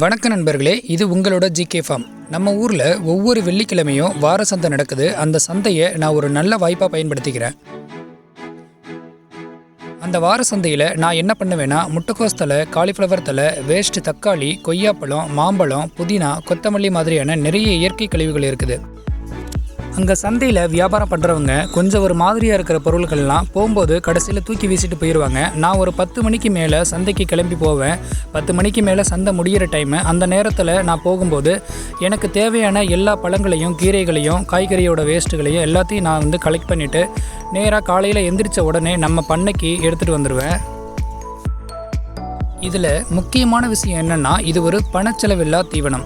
வணக்க நண்பர்களே இது உங்களோட ஜிகே ஃபார்ம். நம்ம ஊரில் ஒவ்வொரு வெள்ளிக்கிழமையும் வார சந்தை நடக்குது. அந்த சந்தையை நான் ஒரு நல்ல வாய்ப்பாக பயன்படுத்திக்கிறேன். அந்த வார சந்தையில் நான் என்ன பண்ணுவேன்னா முட்டைக்கோஸ் தலை காலிஃப்ளவர் தலை வேஸ்ட் தக்காளி கொய்யாப்பழம் மாம்பழம் புதினா கொத்தமல்லி மாதிரியான நிறைய இயற்கை கழிவுகள் இருக்குது. அங்கே சந்தையில் வியாபாரம் பண்ணுறவங்க கொஞ்சம் ஒரு மாதிரியாக இருக்கிற பொருட்கள்லாம் போகும்போது கடைசியில் தூக்கி வீசிட்டு போயிடுவாங்க நான் ஒரு பத்து மணிக்கு மேலே சந்தைக்கு கிளம்பி போவேன். பத்து மணிக்கு மேலே சந்தை முடிகிற டைமு அந்த நேரத்தில் நான் போகும்போது எனக்கு தேவையான எல்லா பழங்களையும் கீரைகளையும் காய்கறியோட வேஸ்ட்டுகளையும் எல்லாத்தையும் நான் வந்து கலெக்ட் பண்ணிவிட்டு நேராக காலையில் எந்திரிச்ச உடனே நம்ம பண்ணைக்கு எடுத்துகிட்டு வந்துடுவேன் இதில் முக்கியமான விஷயம் என்னென்னா இது ஒரு பணச்செலவில்லா தீவனம்.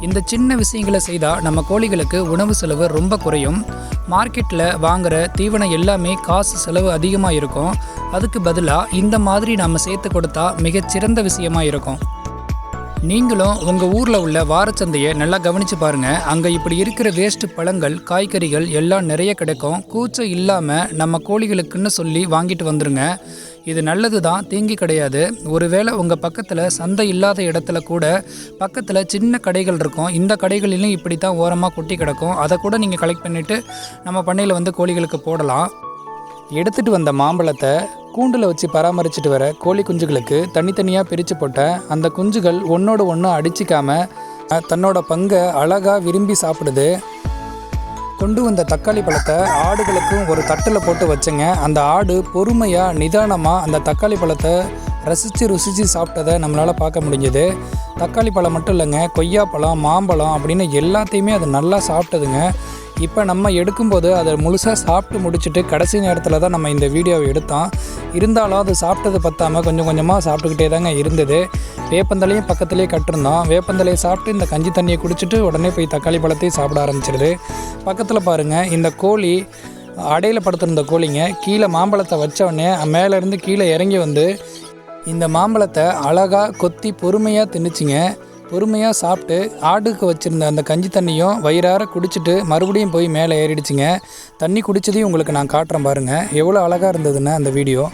இந்த சின்ன விஷயங்களை செய்தால் நம்ம கோழிகளுக்கு உணவு செலவு ரொம்ப குறையும். மார்க்கெட்டில் வாங்குகிற தீவனம் எல்லாமே காசு செலவு அதிகமாக இருக்கும். அதுக்கு பதிலாக இந்த மாதிரி நம்ம சேர்த்து கொடுத்தா மிகச்சிறந்த விஷயமாக இருக்கும். நீங்களும் உங்கள் ஊரில் உள்ள வாரச்சந்தையை நல்லா கவனித்து பாருங்கள் அங்கே இப்படி இருக்கிற வேஸ்ட் பழங்கள் காய்கறிகள் எல்லாம் நிறைய கிடைக்கும். கூச்சம் இல்லாமல் நம்ம கோழிகளுக்குன்னு சொல்லி வாங்கிட்டு வந்துடுங்க இது நல்லது தான் தீங்கி கிடையாது. ஒருவேளை உங்கள் பக்கத்தில் சந்தை இல்லாத இடத்துல கூட பக்கத்தில் சின்ன கடைகள் இருக்கும். இந்த கடைகளிலும் இப்படி தான் ஓரமாக கொட்டி கிடக்கும். அதை கூட நீங்கள் கலெக்ட் பண்ணிவிட்டு நம்ம பண்ணையில் வந்து கோழிகளுக்கு போடலாம். எடுத்துகிட்டு வந்த மாம்பழத்தை கூண்டில் வச்சு பராமரிச்சுட்டு வர கோழி குஞ்சுகளுக்கு தனித்தனியாக பிரித்து போட்ட அந்த குஞ்சுகள் ஒன்றோட ஒன்று அடிச்சிக்காமல் தன்னோட பங்கை அழகாக விரும்பி சாப்பிடுது. கொண்டு வந்த தக்காளி பழத்தை ஆடுகளுக்கும் ஒரு தட்டில் போட்டு வச்சேங்க. அந்த ஆடு பொறுமையாக நிதானமாக அந்த தக்காளி பழத்தை ரசித்து ருசித்து சாப்பிட்டதை நம்மளால் பார்க்க முடிஞ்சது. தக்காளி பழம் மட்டும் இல்லைங்க கொய்யாப்பழம் மாம்பழம் அப்படின்னு எல்லாத்தையுமே அது நல்லா சாப்பிட்டதுங்க. இப்போ நம்ம எடுக்கும்போது அதை முழுசாக சாப்பிட்டு முடிச்சுட்டு கடைசி நேரத்தில் தான் நம்ம இந்த வீடியோவை எடுத்தோம். இருந்தாலும் அது சாப்பிட்டது பற்றாமல் கொஞ்சம் கொஞ்சமாக சாப்பிட்டுக்கிட்டே தாங்க இருந்தது. வேப்பந்தலையும் பக்கத்துலேயே கட்டிருந்தோம். வேப்பந்தலையை சாப்பிட்டு இந்த கஞ்சி தண்ணியை குடிச்சிட்டு உடனே போய் தக்காளி பழத்தையும் சாப்பிட ஆரம்பிச்சிருது. பக்கத்தில் பாருங்கள் இந்த கோழி அடையில் படுத்திருந்த கோழிங்க கீழே மாம்பழத்தை வச்ச மேலேருந்து கீழே இறங்கி வந்து இந்த மாம்பழத்தை அழகாக கொத்தி பொறுமையாக தின்னுச்சிங்க. பொறுமையாக சாப்பிட்டு ஆடுக்கு வச்சுருந்த அந்த கஞ்சி தண்ணியும் வயிறார குடிச்சிட்டு மறுபடியும் போய் மேலே ஏறிடுச்சுங்க. தண்ணி குடித்ததையும் உங்களுக்கு நான் காட்டுறேன் பாருங்கள் எவ்வளோ அழகாக இருந்ததுன்னு அந்த வீடியோ.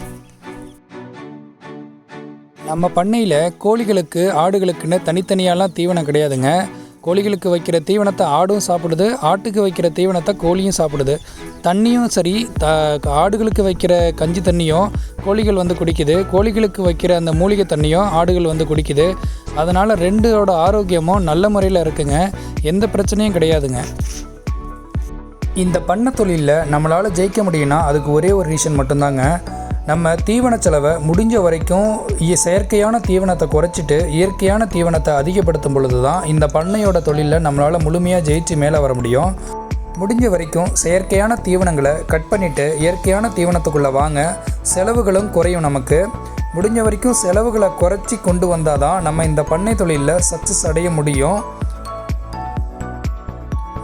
நம்ம பண்ணையில் கோழிகளுக்கு ஆடுகளுக்குன்னு தனித்தனியாலாம் தீவனம் கிடையாதுங்க. கோழிகளுக்கு வைக்கிற தீவனத்தை ஆடும் சாப்பிடுது ஆட்டுக்கு வைக்கிற தீவனத்தை கோழியும் சாப்பிடுது. தண்ணியும் சரி த ஆடுகளுக்கு வைக்கிற கஞ்சி தண்ணியும் கோழிகள் வந்து குடிக்குது. கோழிகளுக்கு வைக்கிற அந்த மூலிகை தண்ணியும் ஆடுகள் வந்து குடிக்குது. அதனால் ரெண்டோட ஆரோக்கியமும் நல்ல முறையில் இருக்குங்க. எந்த பிரச்சனையும் கிடையாதுங்க. இந்த பண்ண தொழிலில் நம்மளால் ஜெயிக்க முடியும்னா அதுக்கு ஒரே ஒரு ரீசன் மட்டும்தாங்க. நம்ம தீவன செலவை முடிஞ்ச வரைக்கும் இ- செயற்கையான தீவனத்தை குறைச்சிட்டு இயற்கையான தீவனத்தை அதிகப்படுத்தும் பொழுது தான் இந்த பண்ணையோட தொழிலில் நம்மளால் முழுமையாக ஜெயிச்சு மேலே வர முடியும். முடிஞ்ச வரைக்கும் செயற்கையான தீவனங்களை கட் பண்ணிவிட்டு இயற்கையான தீவனத்துக்குள்ளே வாங்க செலவுகளும் குறையும் நமக்கு. முடிஞ்ச வரைக்கும் செலவுகளை குறைச்சி கொண்டு வந்தால் தான் நம்ம இந்த பண்ணை தொழிலில் சக்ஸஸ் அடைய முடியும்.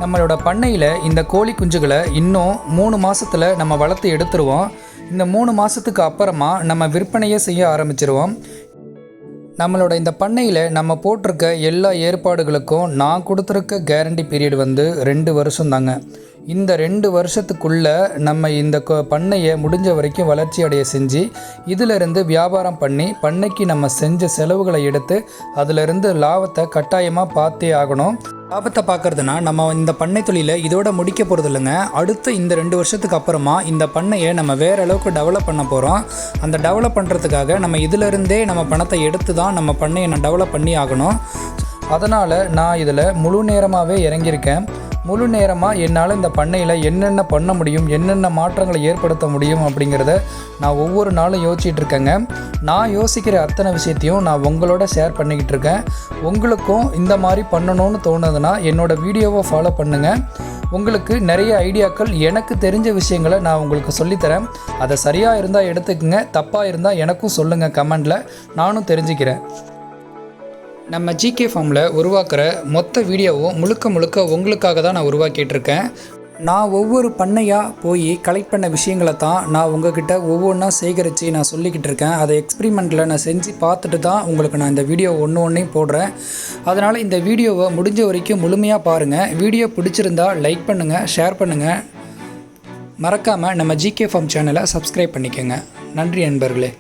நம்மளோட பண்ணையில் இந்த கோழி குஞ்சுகளை இன்னும் மூணு மாதத்தில் நம்ம வளர்த்து எடுத்துருவோம். இந்த மூணு மாதத்துக்கு அப்புறமா நம்ம விற்பனையை செய்ய ஆரம்பிச்சிருவோம். நம்மளோட இந்த பண்ணையில் நம்ம போட்டிருக்க எல்லா ஏற்பாடுகளுக்கும் நான் கொடுத்துருக்க கேரண்டி பீரியட் வந்து ரெண்டு வருஷம் தாங்க இந்த ரெண்டு வருஷத்துக்குள்ளே நம்ம இந்த கொ- பண்ணையை முடிஞ்ச வரைக்கும் வளர்ச்சி அடைய செஞ்சு இதிலிருந்து வியாபாரம் பண்ணி பண்ணைக்கு நம்ம செஞ்ச செலவுகளை எடுத்து அதிலிருந்து லாபத்தை கட்டாயமாக பார்த்தே ஆகணும். லாபத்தை பார்க்கறதுனா நம்ம இந்த பண்ணை தொழிலை இதோட முடிக்க போகிறது இல்லைங்க அடுத்த இந்த ரெண்டு வருஷத்துக்கு அப்புறமா இந்த பண்ணையை நம்ம வேற அளவுக்கு டெவலப் பண்ண போகிறோம் அந்த டெவலப் பண்ணுறதுக்காக நம்ம இதிலிருந்தே நம்ம பணத்தை எடுத்து தான் நம்ம பண்ணையை நான் டெவலப் பண்ணி ஆகணும். அதனால் நான் இதில் முழு நேரமாகவே இறங்கியிருக்கேன். முழு நேரமாக என்னால் இந்த பண்ணையில் என்னென்ன பண்ண முடியும் என்னென்ன மாற்றங்களை ஏற்படுத்த முடியும் அப்படிங்கிறத நான் ஒவ்வொரு நாளும் யோசிச்சுட்டு இருக்கேங்க. நான் யோசிக்கிற அத்தனை விஷயத்தையும் நான் உங்களோட ஷேர் பண்ணிக்கிட்டு இருக்கேன். உங்களுக்கும் இந்த மாதிரி பண்ணணும்னு தோணுதுன்னா என்னோடய வீடியோவை ஃபாலோ பண்ணுங்கள் உங்களுக்கு நிறைய ஐடியாக்கள் எனக்கு தெரிஞ்ச விஷயங்களை நான் உங்களுக்கு சொல்லித்தரேன். அதை சரியாக இருந்தால் எடுத்துக்கங்க தப்பாக இருந்தால் எனக்கும் சொல்லுங்கள் கமெண்டில். நானும் தெரிஞ்சுக்கிறேன். நம்ம ஜிகே ஃபார்மில் உருவாக்குற மொத்த வீடியோவும் முழுக்க முழுக்க உங்களுக்காக தான் நான் உருவாக்கிட்டுருக்கேன். நான் ஒவ்வொரு பண்ணையாக போய் கலெக்ட் பண்ண விஷயங்களை தான் நான் உங்ககிட்ட ஒவ்வொன்றா சேகரித்து நான் சொல்லிக்கிட்டு இருக்கேன் அதை எக்ஸ்பிரிமெண்ட்டில் நான் செஞ்சு பார்த்துட்டு தான் உங்களுக்கு நான் இந்த வீடியோ ஒன்று ஒன்றையும் போடுறேன். அதனால் இந்த வீடியோவை முடிஞ்ச வரைக்கும் முழுமையாக பாருங்கள் வீடியோ பிடிச்சிருந்தா லைக் பண்ணுங்கள் ஷேர் பண்ணுங்கள் மறக்காமல் நம்ம ஜிகே ஃபார்ம் சேனலை சப்ஸ்கிரைப் பண்ணிக்கோங்க. நன்றி நண்பர்களே.